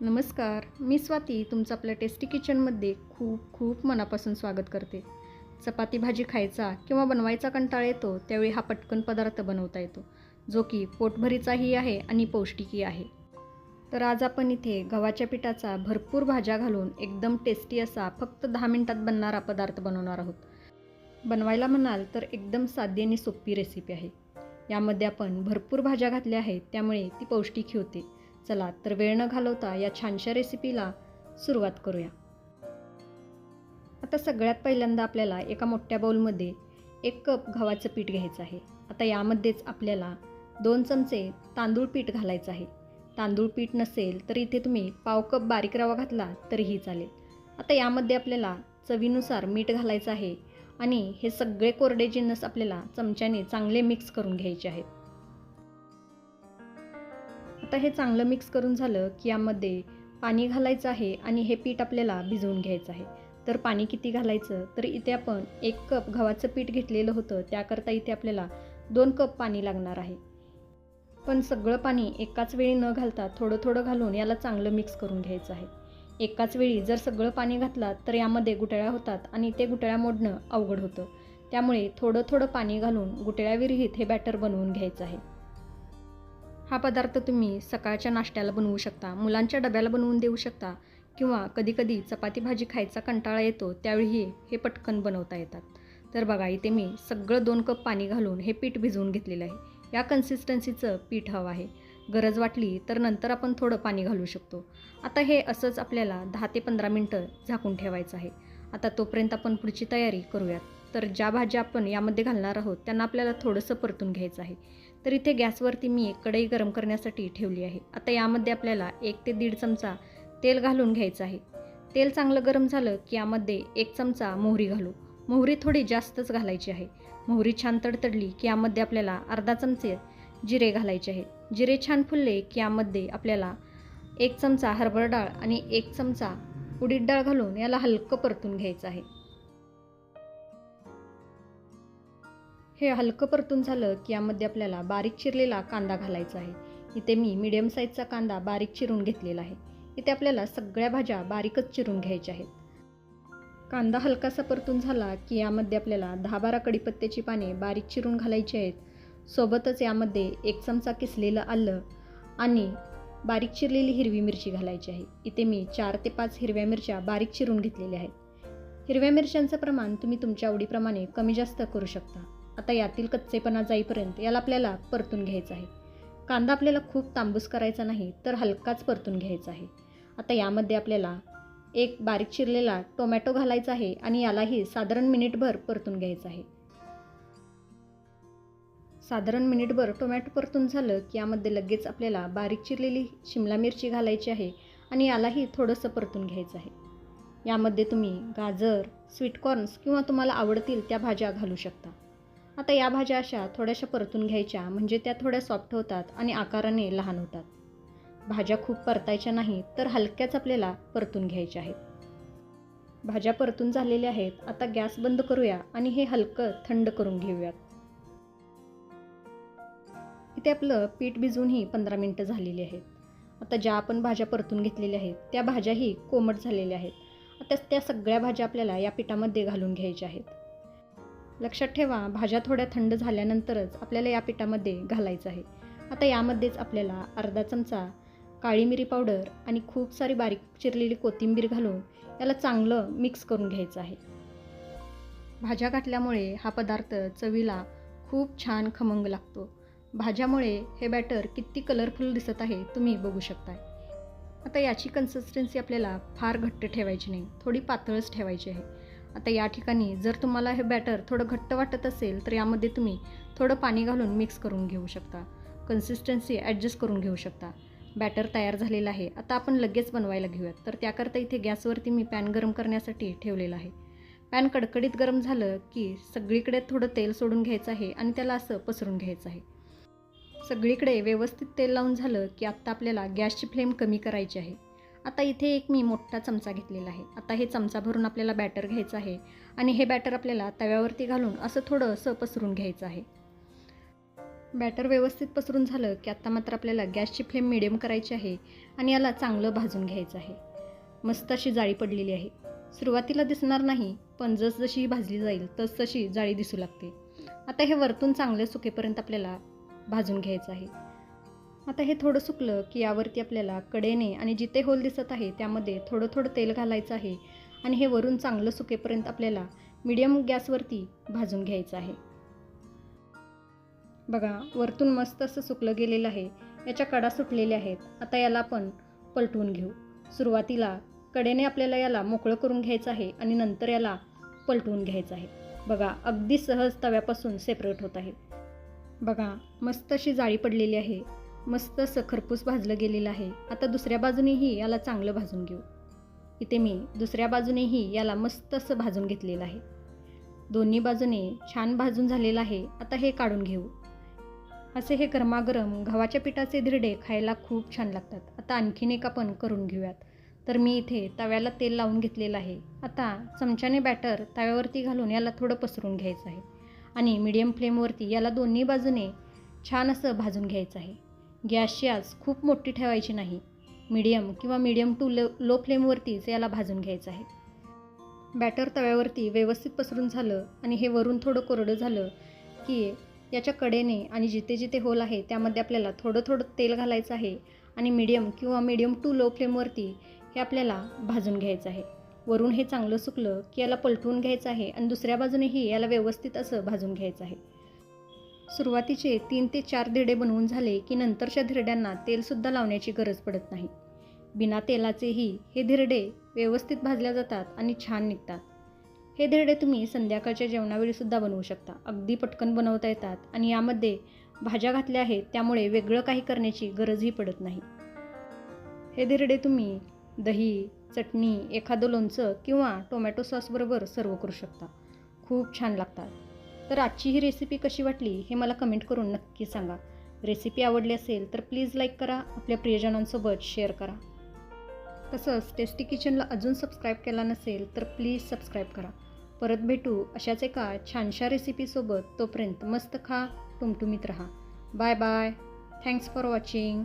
नमस्कार मी स्वाती तुमचं आपल्या टेस्टी किचनमध्ये खूप खूप मनापासून स्वागत करते. चपाती भाजी खायचा किंवा बनवायचा कंटाळा येतो त्यावेळी हा पटकन पदार्थ बनवता येतो जो की पोटभरीचाही आहे आणि पौष्टिकही आहे. तर आज आपण इथे गव्हाच्या पिठाचा भरपूर भाज्या घालून एकदम टेस्टी असा फक्त दहा मिनटात बनणारा पदार्थ बनवणार आहोत. बनवायला म्हणाल तर एकदम साधी आणि सोपी रेसिपी आहे. यामध्ये आपण भरपूर भाज्या घातल्या आहेत त्यामुळे ती पौष्टिक होते. चला तर वेळ न घालवता या छानशा रेसिपीला सुरुवात करूया. आता सगळ्यात पहिल्यांदा आपल्याला एका मोठ्या बाऊलमध्ये एक कप गव्हाचं पीठ घ्यायचं आहे. आता यामध्येच आपल्याला दोन चमचे तांदूळ पीठ घालायचं आहे. तांदूळ पीठ नसेल तर इथे तुम्ही पाव कप बारीक रवा घातला तरीही चालेल. आता यामध्ये आपल्याला चवीनुसार मीठ घालायचं आहे आणि हे सगळे कोरडे जिन्नस आपल्याला चमच्याने चांगले मिक्स करून घ्यायचे आहेत. आता हे चांगलं मिक्स करून झालं की यामध्ये पाणी घालायचं आहे आणि हे पीठ आपल्याला भिजवून घ्यायचं आहे. तर पाणी किती घालायचं? तर इथे आपण एक कप गव्हाचं पीठ घेतलेलं होतं. त्याकरता इथे आपल्याला दोन कप पाणी लागणार आहे. पण सगळं पाणी एकाच वेळी न घालता थोडं थोडं घालून याला चांगलं मिक्स करून घ्यायचं आहे. एकाच वेळी जर सगळं पाणी घातलं तर यामध्ये गुटळ्या होतात आणि ते गुटळ्या मोडणं अवघड होतं. त्यामुळे थोडं थोडं पाणी घालून गुटळ्याविरहित हे बॅटर बनवून घ्यायचं आहे. हा पदार्थ तुम्ही सकाळच्या नाश्त्याला बनवू शकता मुलांच्या डब्याला बनवून देऊ शकता किंवा कधीकधी चपाती भाजी खायचा कंटाळा येतो त्यावेळीही हे पटकन बनवता येतात. तर बघा इथे मी सगळं दोन कप पाणी घालून हे पीठ भिजवून घेतलेलं आहे. या कन्सिस्टन्सीचं पीठ हवं आहे. गरज वाटली तर नंतर आपण थोडं पाणी घालू शकतो. आता हे असंच आपल्याला दहा ते पंधरा मिनटं झाकून ठेवायचं आहे. आता तोपर्यंत आपण पुढची तयारी करूयात. तर ज्या भाज्या आपण यामध्ये घालणार आहोत त्यांना आपल्याला थोडंसं परतून घ्यायचं आहे. तर इथे गॅसवरती मी एक कढई गरम करण्यासाठी ठेवली आहे. आता यामध्ये आपल्याला एक ते दीड चमचा तेल घालून घ्यायचं आहे. तेल चांगलं गरम झालं की यामध्ये एक चमचा मोहरी घालू. मोहरी थोडी जास्तच घालायची आहे. मोहरी छान तडतडली की यामध्ये आपल्याला अर्धा चमचे जिरे घालायचे आहे. जिरे छान फुलले की यामध्ये आपल्याला एक चमचा हरभरा डाळ आणि एक चमचा उडीद डाळ घालून याला हलकं परतून घ्यायचं आहे. हे हलकं परतून झालं की यामध्ये आपल्याला बारीक चिरलेला कांदा घालायचा आहे. इथे मी मीडियम साईजचा कांदा बारीक चिरून घेतलेला आहे. इथे आपल्याला सगळ्या भाज्या बारीकच चिरून घ्यायच्या आहेत. कांदा हलकासा परतून झाला की यामध्ये आपल्याला दहा बारा कडीपत्त्याची पाने बारीक चिरून घालायची आहेत. सोबतच यामध्ये एक चमचा किसलेलं आलं आणि बारीक चिरलेली हिरवी मिरची घालायची आहे. इथे मी चार ते पाच हिरव्या मिरच्या बारीक चिरून घेतलेल्या आहेत. हिरव्या मिरच्यांचं प्रमाण तुम्ही तुमच्या आवडीप्रमाणे कमी जास्त करू शकता. आता यातील कच्चेपणा जाईपर्यंत याला आपल्याला परतून घ्यायचं आहे. कांदा आपल्याला खूप तांबूस करायचा नाही तर हलकाच परतून घ्यायचा आहे. आता यामध्ये आपल्याला एक बारीक चिरलेला टोमॅटो घालायचा आहे आणि यालाही साधारण मिनिटभर परतून घ्यायचं आहे. साधारण मिनिटभर टोमॅटो परतून झालं की यामध्ये लगेच आपल्याला बारीक चिरलेली शिमला मिरची घालायची आहे आणि यालाही थोडंसं परतून घ्यायचं आहे. यामध्ये तुम्ही गाजर स्वीटकॉर्न्स किंवा तुम्हाला आवडतील त्या भाज्या घालू शकता. आता या भाज्या अशा थोड्याशा परतून घ्यायच्या म्हणजे त्या थोड्या सॉफ्ट होतात आणि आकाराने लहान होतात. भाज्या खूप परतायच्या नाही तर हलक्याच आपल्याला परतून घ्यायच्या आहेत. भाज्या परतून झालेल्या आहेत आता गॅस बंद करूया आणि हे हलकं थंड करून घेऊयात. इथे आपलं पीठ भिजूनही पंधरा मिनटं झालेली आहेत. आता ज्या आपण भाज्या परतून घेतलेल्या आहेत त्या भाज्याही कोमट झालेल्या आहेत. आता त्या सगळ्या भाज्या आपल्याला या पिठामध्ये घालून घ्यायच्या आहेत. लक्षात ठेवा भाज्या थोड्या थंड झाल्यानंतरच आपल्याला या पिठामध्ये घालायचं आहे. आता यामध्येच आपल्याला अर्धा चमचा काळी मिरी पावडर आणि खूप सारी बारीक चिरलेली कोथिंबीर घालून याला चांगलं मिक्स करून घ्यायचं आहे. भाज्या घातल्यामुळे हा पदार्थ चवीला खूप छान खमंग लागतो. भाज्यामुळे हे बॅटर किती कलरफुल दिसत आहे तुम्ही बघू शकताय. आता याची कन्सिस्टन्सी आपल्याला फार घट्ट ठेवायची नाही थोडी पातळच ठेवायची आहे. आता या ठिकाणी जर तुम्हाला हे बॅटर थोडं घट्ट वाटत असेल तर यामध्ये तुम्ही थोडं पाणी घालून मिक्स करून घेऊ शकता. कन्सिस्टन्सी ॲडजस्ट करून घेऊ शकता. बॅटर तयार झालेलं आहे. आता आपण लगेच बनवायला घेऊयात. तर त्याकरता इथे गॅसवरती मी पॅन गरम करण्यासाठी ठेवलेलं आहे. पॅन कडकडीत गरम झालं की सगळीकडे थोडं तेल सोडून घ्यायचं आहे आणि त्याला असं पसरून घ्यायचं आहे. सगळीकडे व्यवस्थित तेल लावून झालं की आत्ता आपल्याला गॅसची फ्लेम कमी करायची आहे. आता इथे एक मी मोठा चमचा घेतलेला आहे. आता हे चमचा भरून आपल्याला बॅटर घ्यायचं आहे. आणि हे बॅटर आपल्याला तव्यावरती घालून असं थोडंसं पसरून घ्यायचं आहे. बॅटर व्यवस्थित पसरून झालं की आत्ता मात्र आपल्याला गॅसची फ्लेम मिडियम करायची आहे आणि याला चांगलं भाजून घ्यायचं आहे. मस्त अशी जाळी पडलेली आहे. सुरुवातीला दिसणार नाही पण जसजशी ही भाजली जाईल तस तशी जाळी दिसू लागते. आता हे वरतून चांगले सुकेपर्यंत आपल्याला भाजून घ्यायचं आहे. आता हे थोडं सुकलं की यावरती आपल्याला कडेने आणि जिथे होल दिसत आहे त्यामध्ये थोडं थोडं तेल घालायचं आहे आणि हे वरून चांगलं सुकेपर्यंत आपल्याला मीडियम गॅसवरती भाजून घ्यायचं आहे. बघा वरतून मस्त असं सुकलं गेलेलं आहे. याच्या कडा सुटलेल्या आहेत. आता याला आपण पलटवून घेऊ. सुरुवातीला कडेने आपल्याला याला मोकळं करून घ्यायचं आहे आणि नंतर याला पलटवून घ्यायचं आहे. बघा अगदी सहज तव्यापासून सेपरेट होत आहे. बघा मस्त अशी जाळी पडलेली आहे. मस्त असं खरपूस भाजलं गेलेलं आहे. आता दुसऱ्या बाजूनेही याला चांगलं भाजून घेऊ. इथे मी दुसऱ्या बाजूनेही याला मस्त असं भाजून घेतलेलं आहे. दोन्ही बाजूने छान भाजून झालेलं आहे. आता हे काढून घेऊ. असे हे गरमागरम गव्हाच्या पिठाचे धिरडे खायला खूप छान लागतात. आता आणखीन एक आपण करून घेऊयात. तर मी इथे तव्याला तेल लावून घेतलेलं आहे. आता चमच्याने बॅटर तव्यावरती घालून याला थोडं पसरून घ्यायचं आहे. आणि मीडियम फ्लेमवरती याला दोन्ही बाजूने छान असं भाजून घ्यायचं आहे. गॅसची आज खूप मोठी ठेवायची नाही. मीडियम किंवा मीडियम टू लो लो फ्लेमवरतीच याला भाजून घ्यायचं आहे. बॅटर तव्यावरती व्यवस्थित पसरून झालं आणि हे वरून थोडं कोरडं झालं की याच्या कडेने आणि जिथे जिथे होल आहे त्यामध्ये आपल्याला थोडं थोडं तेल घालायचं आहे आणि मीडियम किंवा मीडियम टू लो फ्लेमवरती हे आपल्याला भाजून घ्यायचं आहे. वरून हे चांगलं सुकलं की याला पलटवून घ्यायचं आहे आणि दुसऱ्या बाजूनेही याला व्यवस्थित असं भाजून घ्यायचं आहे. सुरुवातीचे तीन ते चार धिरडे बनवून झाले की नंतरच्या धिरड्यांना तेलसुद्धा लावण्याची गरज पडत नाही. बिना तेलाचेही हे धिरडे व्यवस्थित भाजल्या जातात आणि छान निघतात. हे धिरडे तुम्ही संध्याकाळच्या जेवणावेळीसुद्धा बनवू शकता. अगदी पटकन बनवता येतात आणि यामध्ये भाज्या घातल्या आहेत त्यामुळे वेगळं काही करण्याची गरजही पडत नाही. हे धिरडे तुम्ही दही चटणी एखादं लोणचं किंवा टोमॅटो सॉसबरोबर सर्व करू शकता. खूप छान लागतात. तर आजची ही रेसिपी कशी वाटली हे मला कमेंट करून नक्की सांगा. रेसिपी आवडली असेल तर प्लीज लाईक करा आपल्या प्रियजनांसोबत शेअर करा. तसंच टेस्टी किचनला अजून सबस्क्राईब केला नसेल तर प्लीज सबस्क्राईब करा. परत भेटू अशाच एका छानशा रेसिपीसोबत तोपर्यंत मस्त खा टुमटुमीत राहा. Bye bye thanks for watching